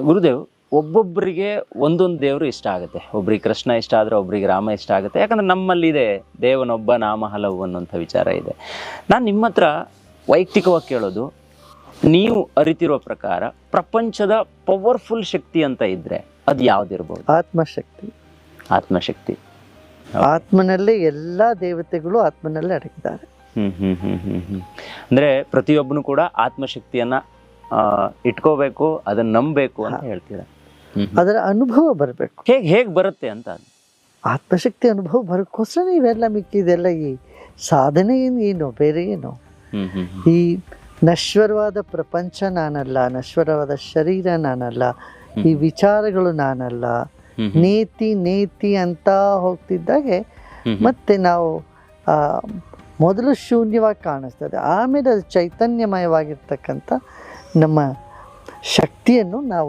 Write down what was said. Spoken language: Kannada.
ಗುರುದೇವ್ ಒಬ್ಬೊಬ್ಬರಿಗೆ ಒಂದೊಂದು ದೇವರು ಇಷ್ಟ ಆಗುತ್ತೆ. ಒಬ್ರಿಗೆ ಕೃಷ್ಣ ಇಷ್ಟ ಆದ್ರೆ ಒಬ್ರಿಗೆ ರಾಮ ಇಷ್ಟ ಆಗುತ್ತೆ. ಯಾಕಂದ್ರೆ ನಮ್ಮಲ್ಲಿದೆ ದೇವನೊಬ್ಬ ನಾಮ ಹಲವು ಅನ್ನುವಂಥ ವಿಚಾರ ಇದೆ. ನಾನು ನಿಮ್ಮ ಹತ್ರ ವೈಯಕ್ತಿಕವಾಗಿ ಕೇಳೋದು ನೀವು ಅರಿತಿರುವ ಪ್ರಕಾರ ಪ್ರಪಂಚದ ಪವರ್ಫುಲ್ ಶಕ್ತಿ ಅಂತ ಇದ್ರೆ ಅದು ಯಾವ್ದಿರ್ಬೋದು? ಆತ್ಮಶಕ್ತಿ. ಆತ್ಮಶಕ್ತಿ. ಆತ್ಮನಲ್ಲೇ ಎಲ್ಲ ದೇವತೆಗಳು ಆತ್ಮನಲ್ಲೇ ಅಡಗಿದ್ದಾರೆ. ಹ್ಮ್ ಹ್ಮ್ ಹ್ಮ್ ಹ್ಮ್ ಹ್ಮ್. ಅಂದ್ರೆ ಪ್ರತಿಯೊಬ್ಬನು ಕೂಡ ಆತ್ಮಶಕ್ತಿಯನ್ನ ಇಟ್ಕೋಬೇಕು ಅದನ್ನ ನಂಬಬೇಕು ಅಂತ ಹೇಳ್ತೀರಾ. ಅದರ ಅನುಭವ ಬರಬೇಕು ಹೇಗೆ ಹೇಗೆ ಬರುತ್ತೆ ಅಂತ? ಆತ್ಮಶಕ್ತಿ ಅನುಭವ ಬರೋಕ್ಕೋಸ್ಕರ ಇವೆಲ್ಲ ಮಿಕ್ಕಿದೆಲ್ಲ ಈ ಸಾಧನೆ ಏನು ಏನು ಬೇರೆ ಏನು. ಈ ನಶ್ವರವಾದ ಪ್ರಪಂಚ ನಾನಲ್ಲ ನಶ್ವರವಾದ ಶರೀರ ನಾನಲ್ಲ ಈ ವಿಚಾರಗಳು ನಾನಲ್ಲ. ನೇತಿ ನೇತಿ ಅಂತ ಹೋಗ್ತಿದ್ದಾಗೆ. ಮತ್ತೆ ನಾವು ಆ, ಮೊದಲು ಶೂನ್ಯವಾಗಿ ಕಾಣಿಸ್ತದೆ ಆಮೇಲೆ ಅದು ಚೈತನ್ಯಮಯವಾಗಿರ್ತಕ್ಕಂಥ ನಮ್ಮ ಶಕ್ತಿಯನ್ನು ನಾವು